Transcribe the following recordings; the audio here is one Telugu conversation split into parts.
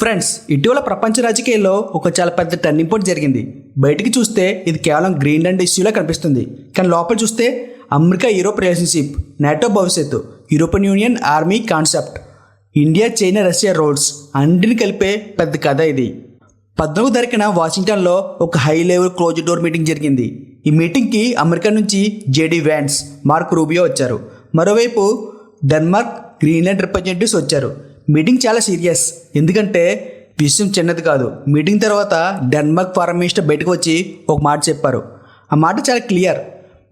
ఫ్రెండ్స్ ఇటీవల ప్రపంచ రాజకీయాల్లో ఒక చాలా పెద్ద టర్నింగ్ పాయింట్ జరిగింది. బయటికి చూస్తే ఇది కేవలం గ్రీన్లాండ్ ఇష్యూలా కనిపిస్తుంది. కానీ లోపల చూస్తే అమెరికా యూరోప్ రిలేషన్షిప్ నాటో భవిష్యత్తు European union army concept India China Russia roads అన్నింటిని కలిపే పెద్ద కథ ఇది. పద్నాలుగు తారీఖున వాషింగ్టన్లో ఒక high level close door meeting జరిగింది. ఈ మీటింగ్కి అమెరికా నుంచి జేడీ వ్యాన్స్ మార్క్ రూబియో వచ్చారు. మరోవైపు డెన్మార్క్ గ్రీన్లాండ్ రిప్రజెంటేటివ్స్ వచ్చారు. మీటింగ్ చాలా సీరియస్. ఎందుకంటే విషయం చిన్నది కాదు. మీటింగ్ తర్వాత డెన్మార్క్ ఫారెన్ మినిస్టర్ బయటకు వచ్చి ఒక మాట చెప్పారు. ఆ మాట చాలా క్లియర్.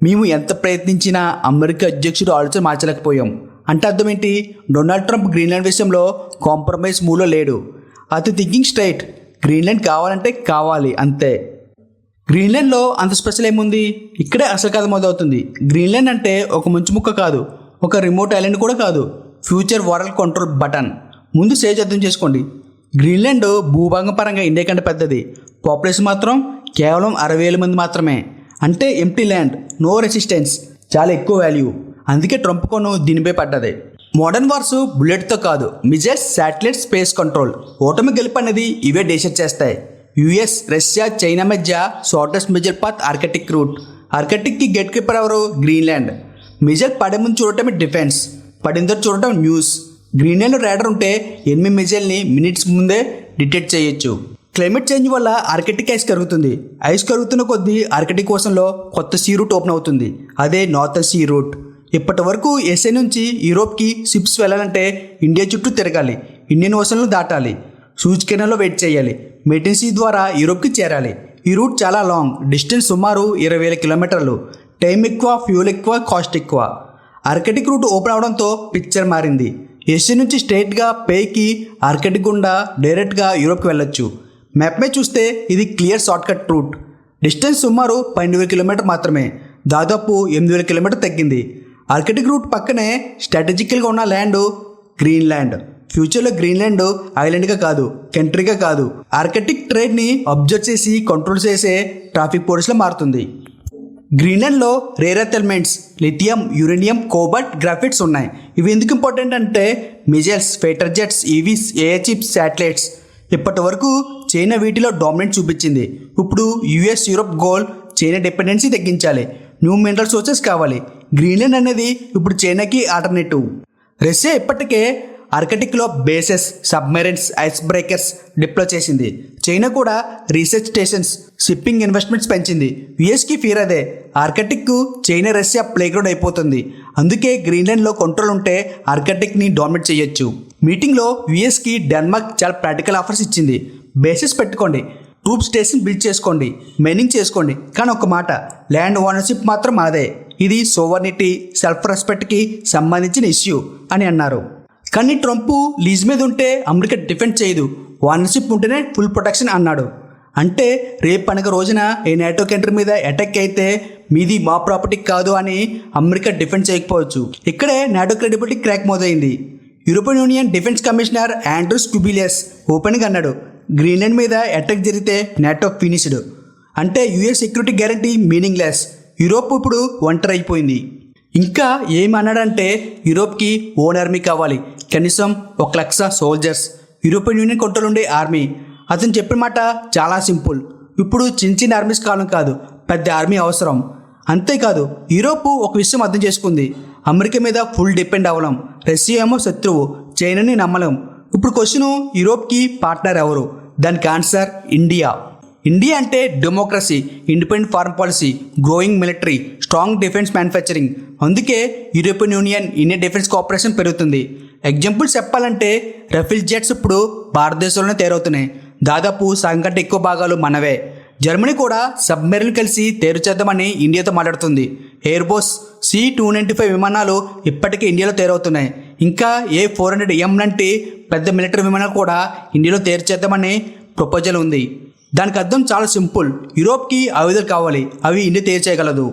మేము ఎంత ప్రయత్నించినా అమెరికా అధ్యక్షుడు ఆలోచన మార్చలేకపోయాం. అంటే అర్థం ఏంటి? డొనాల్డ్ ట్రంప్ గ్రీన్లాండ్ విషయంలో కాంప్రమైజ్ మూలో లేడు. అతను థింకింగ్ స్ట్రైట్ గ్రీన్లాండ్ కావాలంటే కావాలి అంతే. గ్రీన్లాండ్లో అంత స్పెషల్ ఏముంది? ఇక్కడే అసలు కథ మొదలవుతుంది. గ్రీన్లాండ్ అంటే ఒక మంచు ముక్క కాదు. ఒక రిమోట్ ఐలాండ్ కూడా కాదు. Future world control button. ముందు స్టేజ్ అర్థం చేసుకోండి. గ్రీన్లాండ్ భూభాగం పరంగా ఇండియా కంటే పెద్దది. పాపులేషన్ మాత్రం కేవలం అరవై వేల మంది మాత్రమే. అంటే ఎంటీ ల్యాండ్ నో రెసిస్టెన్స్ చాలా ఎక్కువ వాల్యూ అందుకే ట్రంప్ కొను దీనిపై పడ్డది. మోడర్న్ వార్స్ బుల్లెట్తో కాదు మిజైల్స్ శాటిలైట్ స్పేస్ కంట్రోల్ ఓటమి గెలుపు అనేది ఇవే డిసైడ్ చేస్తాయి. యుఎస్ రష్యా చైనా మధ్య shortest measure path arctic route ఆర్కటిక్కి gatekeeper ఎవరు? గ్రీన్లాండ్ మిజైల్ పడే ముందు చూడటమే డిఫెన్స్ పడిందరు చూడటం న్యూస్ గ్రీన్లాండ్ రాడర్ ఉంటే ఎనిమిది మిజైల్ని మినిట్స్ ముందే డిటెక్ట్ చేయొచ్చు. క్లైమేట్ చేంజ్ వల్ల ఆర్కిటిక్ ఐస్ కరుగుతుంది. ఐస్ కరుగుతున్న కొద్దీ ఆర్కిటిక్ ఓషన్లో కొత్త సీ రూట్ ఓపెన్ అవుతుంది. అదే నార్థన్ సీ రూట్ ఇప్పటి వరకు ఎస్ఏ నుంచి యూరోప్కి షిప్స్ వెళ్ళాలంటే ఇండియా చుట్టూ తిరగాలి. ఇండియన్ ఓషన్లు దాటాలి. సూజ్ కెనాల్లో వెయిట్ చేయాలి. మెటెన్సీ ద్వారా యూరోప్కి చేరాలి. ఈ రూట్ చాలా లాంగ్ డిస్టెన్స్ సుమారు ఇరవై వేల కిలోమీటర్లు. టైం ఎక్కువ ఫ్యూల్ ఎక్కువ కాస్ట్ ఎక్కువ. ఆర్కిటిక్ రూట్ ఓపెన్ అవడంతో పిక్చర్ మారింది. ఏషియా నుంచి స్ట్రైట్గా పేకి ఆర్కిటిక్ గుండా డైరెక్ట్గా యూరోప్కి వెళ్ళొచ్చు. మ్యాప్మే చూస్తే ఇది క్లియర్ షార్ట్కట్ రూట్. డిస్టెన్స్ సుమారు పన్నెండు వేల కిలోమీటర్ మాత్రమే. దాదాపు ఎనిమిది వేల కిలోమీటర్ తగ్గింది. ఆర్కిటిక్ రూట్ పక్కనే స్ట్రాటజికల్గా ఉన్న ల్యాండ్ గ్రీన్లాండ్. ఫ్యూచర్లో గ్రీన్లాండ్ ఐలాండ్గా కాదు కంట్రీగా కాదు. ఆర్కిటిక్ ట్రేడ్ని అబ్జర్వ్ చేసి కంట్రోల్ చేసే ట్రాఫిక్ పోలీసులో మారుతుంది. గ్రీన్లాండ్లో rare earth elements lithium uranium cobalt graphites ఉన్నాయి. ఇవి ఎందుకు ఇంపార్టెంట్ అంటే missiles fighter jets EVs AI chips satellites ఇప్పటి వరకు చైనా వీటిలో డామినెంట్ చూపించింది. ఇప్పుడు US Europe goal China dependency తగ్గించాలి. న్యూ మినరల్ సోర్సెస్ కావాలి. గ్రీన్లాండ్ అనేది ఇప్పుడు చైనాకి ఆల్టర్నేటివ్. రష్యా ఇప్పటికే ఆర్కిటిక్లో bases submarines ice breakers deploy చేసింది. చైనా కూడా రీసెర్చ్ స్టేషన్స్ షిప్పింగ్ ఇన్వెస్ట్మెంట్స్ పెంచింది. యుఎస్కి ఫీర్ అదే. ఆర్కిటిక్ చైనా రష్యా ప్లేగ్రౌండ్ అయిపోతుంది. అందుకే గ్రీన్లాండ్లో కంట్రోల్ ఉంటే ఆర్కిటిక్ని డామినేట్ చేయొచ్చు. మీటింగ్లో యుఎస్కి డెన్మార్క్ చాలా ప్రాక్టికల్ ఆఫర్స్ ఇచ్చింది. బేసిస్ పెట్టుకోండి. ట్రూప్ స్టేషన్ బిల్డ్ చేసుకోండి. మైనింగ్ చేసుకోండి. కానీ ఒక మాట ల్యాండ్ ఓనర్షిప్ మాత్రం మాదే. ఇది సోవర్నిటీ సెల్ఫ్ రెస్పెక్ట్కి సంబంధించిన ఇష్యూ అని అన్నారు. కానీ ట్రంప్ లీజ్ మీద ఉంటే అమెరికా డిఫెండ్ చేయదు. ఓనర్షిప్ ఉంటేనే ఫుల్ ప్రొటెక్షన్ అన్నాడు. అంటే రేపు పండుగ రోజున ఏ నాటో కంట్రీ మీద అటాక్ అయితే మీది మా ప్రాపర్టీ కాదు అని అమెరికా డిఫెండ్ చేయకపోవచ్చు. ఇక్కడే నాటో క్రెడిబిలిటీ క్రాక్ మొదలైంది. European union defence commissioner Andrius Kubilius ఓపెన్గా అన్నాడు గ్రీన్లాండ్ మీద అటాక్ జరిగితే నాటో ఫినిష్డ్. అంటే US security guarantee meaningless. Europe ఇప్పుడు ఒంటరి అయిపోయింది. ఇంకా ఏమన్నాడంటే యూరోప్కి ఓన్ ఆర్మీ కావాలి. కనీసం ఒక lakh soldiers European union control ఉండే ఆర్మీ అతను చెప్పిన మాట చాలా సింపుల్ ఇప్పుడు చిన్న చిన్న ఆర్మీస్ కాలం కాదు పెద్ద ఆర్మీ అవసరం. అంతేకాదు యూరోప్ ఒక విషయం అర్థం చేసుకుంది. అమెరికా మీద ఫుల్ డిపెండ్ అవ్వడం రష్యా ఏమో శత్రువు చైనాని నమ్మలేం. ఇప్పుడు క్వశ్చన్ యూరోప్కి పార్ట్నర్ ఎవరు? దానికి ఆన్సర్ ఇండియా ఇండియా అంటే democracy independent foreign policy growing military strong defence manufacturing. అందుకే European Union Indian defence cooperation పెరుగుతుంది. ఎగ్జాంపుల్ చెప్పాలంటే రఫిల్ జెట్స్ ఇప్పుడు భారతదేశంలోనే తయారవుతున్నాయి. దాదాపు సగం కంటే ఎక్కువ భాగాలు మనవే. జర్మనీ కూడా సబ్మెరీన్ కలిసి తేరు చేద్దామని ఇండియాతో మాట్లాడుతుంది. Airbus C two ninety five విమానాలు ఇప్పటికే ఇండియాలో తయారవుతున్నాయి. ఇంకా ఏ ఫోర్ హండ్రెడ్ ఎం లాంటి పెద్ద మిలిటరీ విమానాలు కూడా ఇండియాలో తయారు చేద్దామని ప్రపోజల్ ఉంది. దానికి అర్థం చాలా సింపుల్. యూరోప్కి ఆయుధాలు కావాలి. అవి ఇండియా తయారు చేయగలదు.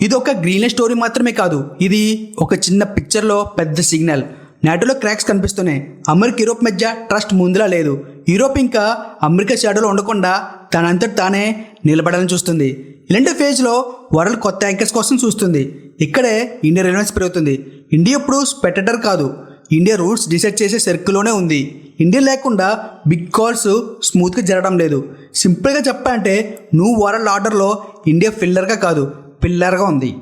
ఇది ఒక గ్రీన్లాండ్ స్టోరీ మాత్రమే కాదు. ఇది ఒక చిన్న పిక్చర్లో పెద్ద సిగ్నల్ నాటోలో క్రాక్స్ కనిపిస్తున్నాయి. అమెరికా యూరోప్ మధ్య ట్రస్ట్ ముందులా లేదు. యూరోప్ ఇంకా అమెరికా షాడోలో ఉండకుండా తనంతట తానే నిలబడాలని చూస్తుంది. ఇలాంటి ఫేజ్లో వరల్డ్ కొత్త యాంకర్స్ కోసం చూస్తుంది. ఇక్కడే ఇండియా రిలవెన్స్ పెరుగుతుంది. ఇండియా ఇప్పుడు స్పెటటర్ కాదు. ఇండియా రూట్స్ డిసైడ్ చేసే సర్కిల్లోనే ఉంది. ఇండియా లేకుండా బిగ్ కాల్స్ స్మూత్గా జరగడం లేదు. సింపుల్గా చెప్పాలంటే నువ్వు వరల్డ్ ఆర్డర్లో ఇండియా ఫిల్లర్గా కాదు. పిల్లర్గా ఉంది.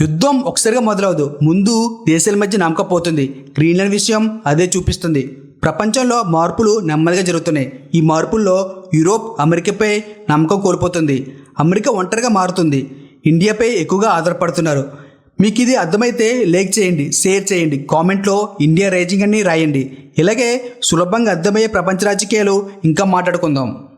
యుద్ధం ఒకసారిగా మొదలవదు. ముందు దేశాల మధ్య నమ్మకపోతుంది గ్రీన్లాండ్ విషయం అదే చూపిస్తుంది. ప్రపంచంలో మార్పులు నెమ్మదిగా జరుగుతున్నాయి. ఈ మార్పుల్లో యూరోప్ అమెరికాపై నమ్మకం కోల్పోతుంది. అమెరికా ఒంటరిగా మారుతుంది. ఇండియాపై ఎక్కువగా ఆధారపడుతున్నారు. మీకు ఇది అర్థమైతే లైక్ చేయండి షేర్ చేయండి కామెంట్లో ఇండియా రైజింగ్ అని రాయండి. ఇలాగే సులభంగా అర్థమయ్యే ప్రపంచ రాజకీయాలు ఇంకా మాట్లాడుకుందాం.